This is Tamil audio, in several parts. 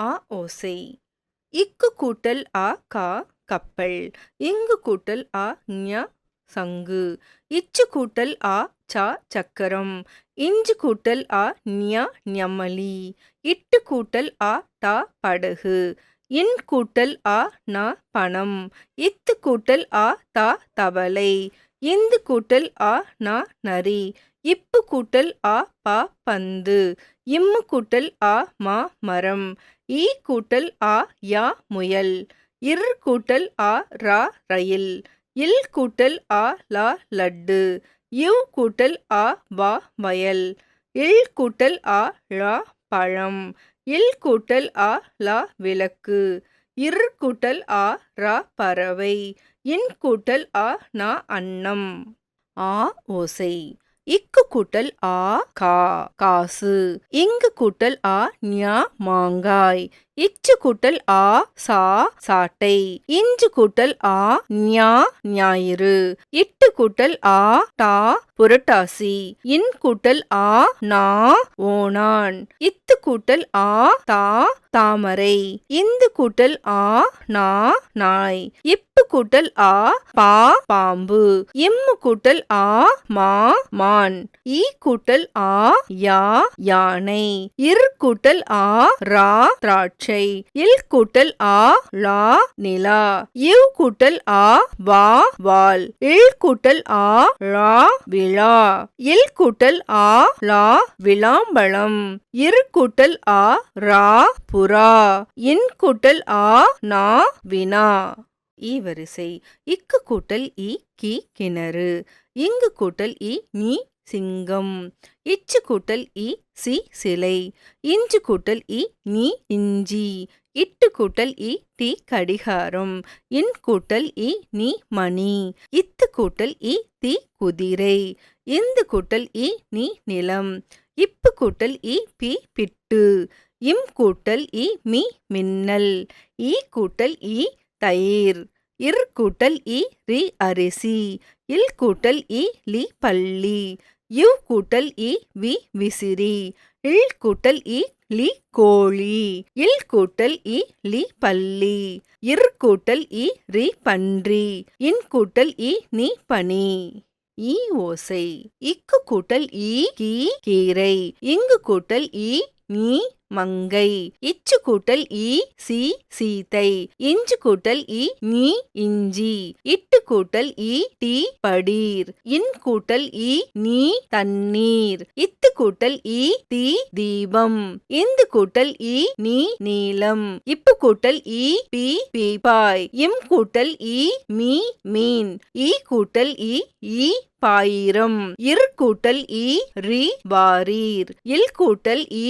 ஆ ஓசை இக்கு கூட்டல் ஆ கா கப்பல் இங்கு கூட்டல் ஆ ஞ சங்கு இச்சு கூட்டல் ஆ சா சக்கரம் இஞ்சு கூட்டல் ஆ ஞ ஞமலி இட்டு கூட்டல் ஆ டா படகு இன் கூட்டல் ஆ ந பணம் இத்து கூட்டல் ஆ தா தவளை இந்து கூட்டல் ஆ ந நரி இப்பு கூட்டல் ஆ பா பந்து இம்மு கூட்டல் ஆ மா மரம் ஈ கூட்டல் ஆ யா முயல். இர் கூட்டல் ஆ ரா ரயில். இல் கூட்டல் ஆ லா லட்டு. இவ் கூட்டல் ஆ வா வயல். இல் கூட்டல் ஆ ழா பழம். இல் கூட்டல் ஆ லா விளக்கு. இர் கூட்டல் ஆ ரா பறவை. இன் கூட்டல் ஆ நா அன்னம். ஆ ஓசை. இக்கு கூட்டல் ஆ கா காசு. இங்கு கூட்டல் ஆ ஞா மாங்காய். இச்சு கூட்டல் ஆ சா சாட்டை இஞ்சு கூட்டல் ஆ ஞா ஞாயிறு இட்டு கூட்டல் ஆ டா புரட்டாசி இன் கூட்டல் ஆ நா ஓணான் இத்து கூட்டல் ஆ தா தாமரை இந்து கூட்டல் ஆ நா நாய் இப்பு கூட்டல் ஆ பா பாம்பு இம்மு கூட்டல் ஆ மா மான் ஈ கூட்டல் ஆ யா யானை இர் கூட்டல் ஆ ரா திராட்சை இல் கூட்டல் ஆ லா நிலா. இவ் கூட்டல் ஆ வா வால். இல் கூட்டல் ஆ லா விழா. இல் கூட்டல் ஆ லா விளாம்பழம். இர் கூட்டல் ஆ ரா புறா. இன் கூட்டல் ஆ நா வினா. ஈவரிசை இக்கு கூட்டல் இ கி கிணறு. இங்கு கூட்டல் இ நீ சிங்கம் இச்சு கூட்டல் இ சி சிலை இஞ்சு கூட்டல் இ நீ இஞ்சி இட்டு கூட்டல் இ டி கடிகாரம் இன் கூட்டல் இ நீ மணி இத்து கூட்டல் இ தி குதிரை இந்து கூட்டல் இ நீ நிலம் இப்பு கூட்டல் இ பி பிட்டு இம் கூட்டல் இ மீ மின்னல் ஈ கூட்டல் இ தயிர் இர் கூட்டல் இ ரி அரிசி இல் கூட்டல் இ லி பள்ளி யு கூட்டல் இ வி விசிறி இல் கூட்டல் இ லி கோழி இல் கூட்டல் இ லி பள்ளி இர் கூட்டல் இ ரி பன்றி இன் கூட்டல் இ நீ பனி. ஈ ஓசை இக்கு கூட்டல் ஈ கீரை இங்கு கூட்டல் இ நீ மங்கை இச்சு கூட்டல் ஈ சி சீத்தை இஞ்சு கூட்டல் ஈ நீ இஞ்சி இட்டு கூட்டல் ஈ டி படீர் இன் கூட்டல் ஈ நீ தண்ணீர் இத்து கூட்டல் ஈ தி தீபம் இந்து கூட்டல் ஈ நீ நீளம் இப்பு கூட்டல் ஈ பி பீபாய் இம் கூட்டல் ஈ மீ மீன் ஈ கூட்டல் ஈ ஈ பாயிரம் இரு கூட்டல் இ ரி வாரீர் இல் கூட்டல் இ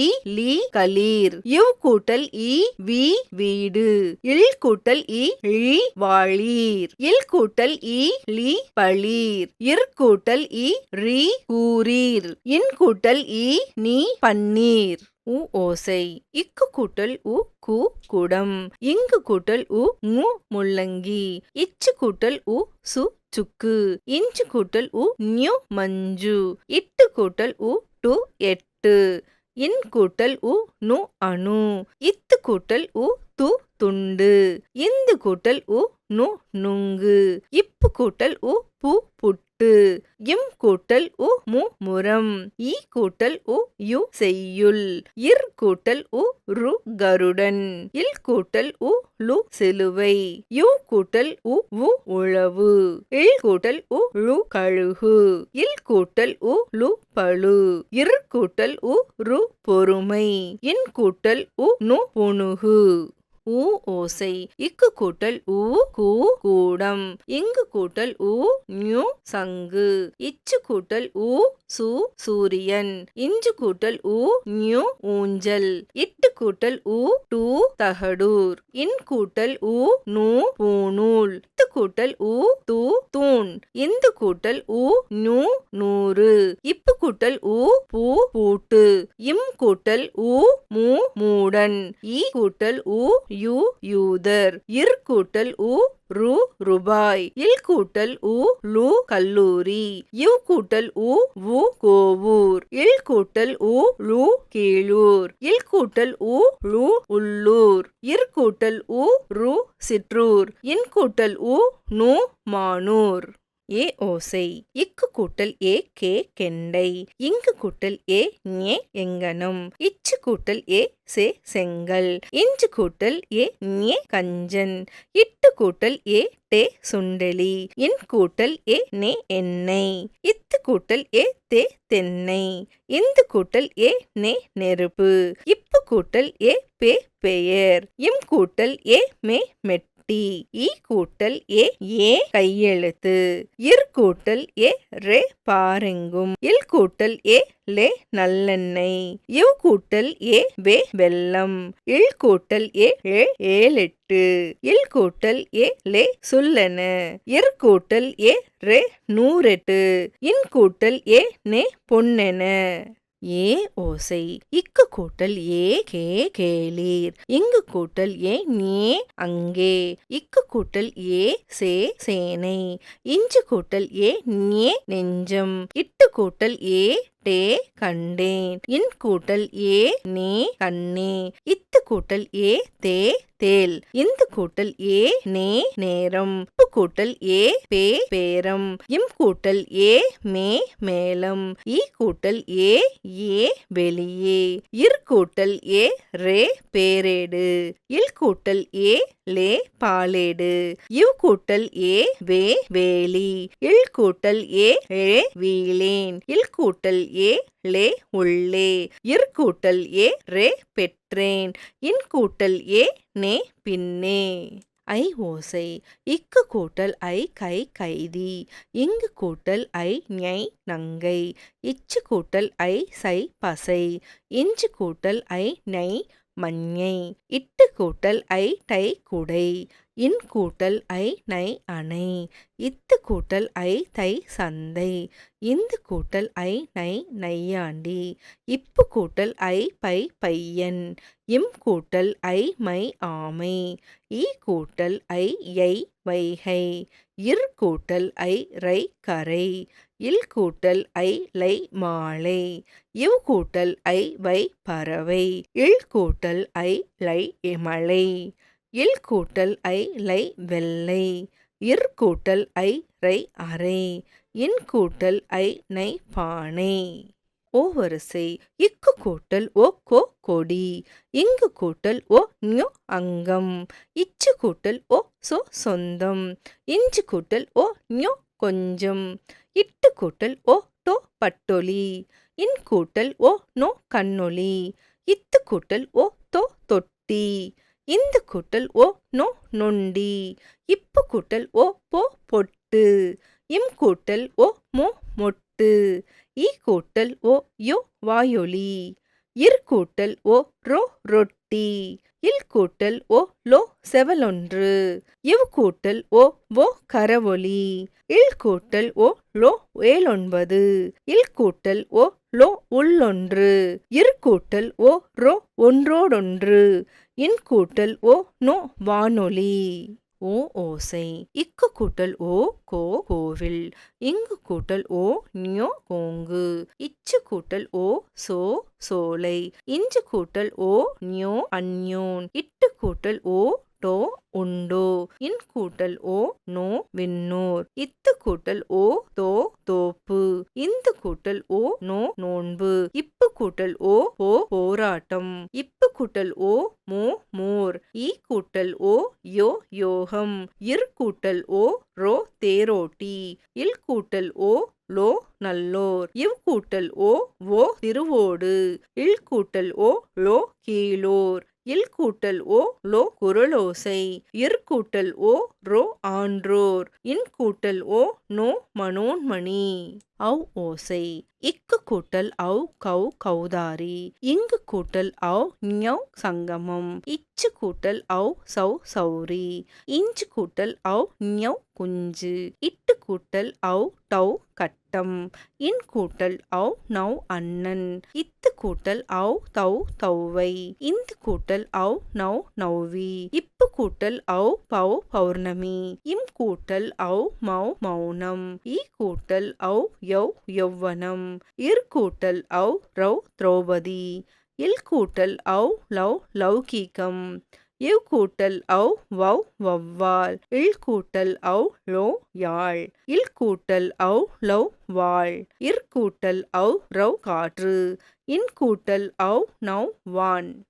கல் களீர் இவ் கூட்டல் இ வி வீடு. இல் கூட்டல் இ ழி வாளீர். இல் கூட்டல் இ லி பளீர். இர் கூட்டல் இ ரி கூரீர். இன் கூட்டல் இ நீ பன்னீர். உ ஓசை. இக்கு கூட்டல் உ கு குடம். இங்கு கூட்டல் உ மு முள்ளங்கி. இச்சு கூட்டல் உ சு சுக்கு. இஞ்சு கூட்டல் உ நியூ மஞ்சு. இட்டு கூட்டல் உ டு எட்டு. இன் கூட்டல் உ நு அணு இத்து கூட்டல் உ து துண்டு இந்து கூட்டல் உ நு நுங்கு இப்பு கூட்டல் உ பு புட்டு. மு ஈ கூட்டல் உ யு செய்யுள். இர் கூட்டல் உ ரு கருடன். இல் கூட்டல் உ லு சிலுவை. யு கூட்டல் உ உ உழவு. இல் கூட்டல் உ ழு கழுகு. இல் கூட்டல் உ லு பழு. இர் கூட்டல் உ ரு பொறுமை. இன் கூட்டல் உ நு புணுகு. ஊ ஓசை. இக்கு கூட்டல் ஊ கூ கூடம். இங்கு கூட்டல் ஊ நியூ சங்கு. இச்சு கூட்டல் ஊ சு சூரியன். இஞ்சு கூட்டல் ஊ நியூ ஊஞ்சல். இட்டு கூட்டல் ஊ டூ தகடூர். இன் கூட்டல் ஊ நூ பூநூல். இத்து கூட்டல் ஊ தூ தூண். இந்து கூட்டல் ஊ நூ நூறு. இப்பு கூட்டல் ஊ பூ பூட்டு. இம் கூட்டல் ஊ மூ மூடன். ஈ கூட்டல் ஊ யூ யூதர். இர் கூட்டல் உ ரு ரூபாய். இல் கூட்டல் உ லு கல்லூரி. இவ் கூட்டல் உ வு கோவூர். இல் கூட்டல் உ லு கீழூர். இல் கூட்டல் உ லு உள்ளூர். இர் கூட்டல் உ ரு சிற்றூர். இன் கூட்டல் உ நு மானூர். ஏ ஓசை இக்கு கூட்டல் ஏ கே கெண்டை இங்கு கூட்டல் ஏ ஞே எங்கனும் இச்சு கூட்டல் ஏ சே செங்கல் இஞ்சு கூட்டல் ஏ ஞே கஞ்சன் இட்டு கூட்டல் ஏ டே சுண்டலி இன் கூட்டல் ஏ நே எண்ணெய் இத்து கூட்டல் ஏ தே தென்னை இந்து கூட்டல் ஏ நே நெருப்பு இப்பு கூட்டல் ஏ பே பெயர் இம் கூட்டல் ஏ மே மெட் டி இ கூட்டல் ஏ ஏ கையெழுத்து. இர் கூட்டல் ஏ ரே பாருங்கும். இல் கூட்டல் ஏ லே நல்லெண்ணெய். இவ் கூட்டல் ஏ வே வெல்லம் இல் கூட்டல் ஏ ஏ ஏழெட்டு. இல் கூட்டல் ஏ லே சுல்லன. இர் கூட்டல் ஏ ரே நூறெட்டு. இன் கூட்டல் ஏ நே பொன்னென. ஏ ஓசை. இக்கு கூட்டல் ஏ கே கேளீர். இங்கு கூட்டல் ஏ நீ அங்கே. இக்கு கூட்டல் ஏ சே சேனை. இஞ்சு கூட்டல் ஏ நீ நெஞ்சம். இட்டு கூட்டல் ஏ டே கண்டேன். இன் கூட்டல் ஏ நே கண்ணே. இத்து கூட்டல் ஏ தே தேல். இந்து கூட்டல் ஏ நே நேரம். உப்பு கூட்டல் ஏ பே பேரம். இம் கூட்டல் ஏ மே மேலம். ஈ கூட்டல் ஏ ஏ வெளியே. இர் கூட்டல் ஏ ரே பேரேடு. இல் கூட்டல் ஏ லே பாலேடு. இவ் கூட்டல் ஏ வே வேலி. இல் கூட்டல் ஏ ஏ வீலேன். இல் கூட்டல் ஏ லே உள்ளே. இர் கூட்டல் ஏ ரே பெற்றேன். இன் கூட்டல் ஏ நே பின்னே. ஐ ஓசை. இக்கு கூட்டல் ஐ கை கைதி. இங்கு கூட்டல் ஐ ஞை நங்கை. இச்சு கூட்டல் ஐ சை பசை. இஞ்சு கூட்டல் ஐ நை மஞ்ஞை இட்டு கூட்டல் ஐ டை குடை. இன் கூட்டல் ஐ நை அணை இத்து கூட்டல் ஐ தை சந்தை இந்து கூட்டல் ஐ நை நையாண்டி இப்பு கூட்டல் ஐ பை பையன் இம் கூட்டல் ஐ மை ஆமை ஈ கூட்டல் ஐ யை வைகை இர் கூட்டல் ஐ ரை கரை இல் கூட்டல் ஐ லை மாலை இவ் கூட்டல் ஐ வை பறவை இல் கூட்டல் ஐ லை மலை இல் கூட்டல் ஐ லை வெள்ளை இர் கூட்டல் ஐ ரை அறை இன் கூட்டல் ஐ நை பானை. ஓ வரிசை இக்கு கூட்டல் ஓ கோ கொடி இங்கு கூட்டல் ஓ ஞோ அங்கம் இச்சு கூட்டல் ஓ சோ சொந்தம் இஞ்சு கூட்டல் ஓ ஞோ கொஞ்சம் இட்டு கூட்டல் ஓ டோ பட்டொலி இன் கூட்டல் ஓ நோ கண்ணொலி இத்து கூட்டல் ஓ தோ தொட்டி இந்த கூட்டல் ஓ நோ நொண்டி இப்பு கூட்டல் ஓ போ பொட்டு இம் கூட்டல் ஓ மோ மொட்டு ஈ கூட்டல் ஓ யோ வாயொலி இர் கூட்டல் ஓ ரோ ரொட்டி இல் கூட்டல் ஓ லோ செவலொன்று. இவ் கூட்டல் ஓ ஓ கரவொலி. இல் கூட்டல் ஓ லோ ஏழொன்பது. இல் கூட்டல் ஓ லோ உள்ளொன்று. இர் கூட்டல் ஓ ரோ ஒன்றோடொன்று. இன் கூட்டல் ஓ நோ வானொலி. ஓ ஓசை இக்கு கூட்டல் ஓ கோ கோவில். இங்கு கூட்டல் ஓ ஞோ கோங்கு. இச்சு கூட்டல் ஓ சோ சோலை. இஞ்சு கூட்டல் ஓ நியோ அந்யோன். இட்டு கூட்டல் ஓ டோ உண்டோ இன் கூட்டல் ஓ நோ விண்ணோர் இத்து கூட்டல் ஓ தோ தோப்பு இந்து கூட்டல் ஓ நோ நோன்பு இப்பு கூட்டல் ஓ ஓ போராட்டம் இப்பு கூட்டல் ஓ மோ மோர் ஈ கூட்டல் ஓ யோ யோகம் இர் கூட்டல் ஓ ரோ தேரோட்டி இல் கூட்டல் ஓ லோ நல்லோர் இவ் கூட்டல் ஓ ஓ திருவோடு இல் கூட்டல் ஓ லோ கீழோர் இல் கூட்டல் ஓ லோ குரலோசை இர் கூட்டல் ஓ ரோ ஆன்றோர். இன் கூட்டல் ஓ நோ மனோன்மணி. அவ் ஓசை. இக்கு கூட்டல் அவ் கௌ கௌதாரி. இங்கு கூட்டல் அவ் ஞவ் சங்கமம். இச்சு கூட்டல் அவ் சௌ சௌரி. இஞ்சு கூட்டல் அவ் ஞவ் குஞ்சு. இட்டு கூட்டல் அவ் டவ் கட்டம். இன் கூட்டல் அவ் நவ் அண்ணன். இத்து கூட்டல் அவ் தவ் தௌவை. இந்து கூட்டல் அவ் நவ் நௌவி. இப்பு கூட்டல் அவ் பவ் பௌர்ணமி. இம் கூட்டல் அவ் மவ் மௌனம். இ கூட்டல் அவ் யவ் யௌவனம். இர் கூட்டல் அவ் ரவ் திரௌபதி. இல் கூட்டல் அவ் லவ் லௌகீகம். இவ் கூட்டல் அவ் வவ் வவ்வால் இல் கூட்டல் அவ் லோ யாழ். இல் கூட்டல் அவ் லவ் வாழ். இர் கூட்டல் அவ் ரவ் காற்று. இன் கூட்டல் அவ் நவ் வான்.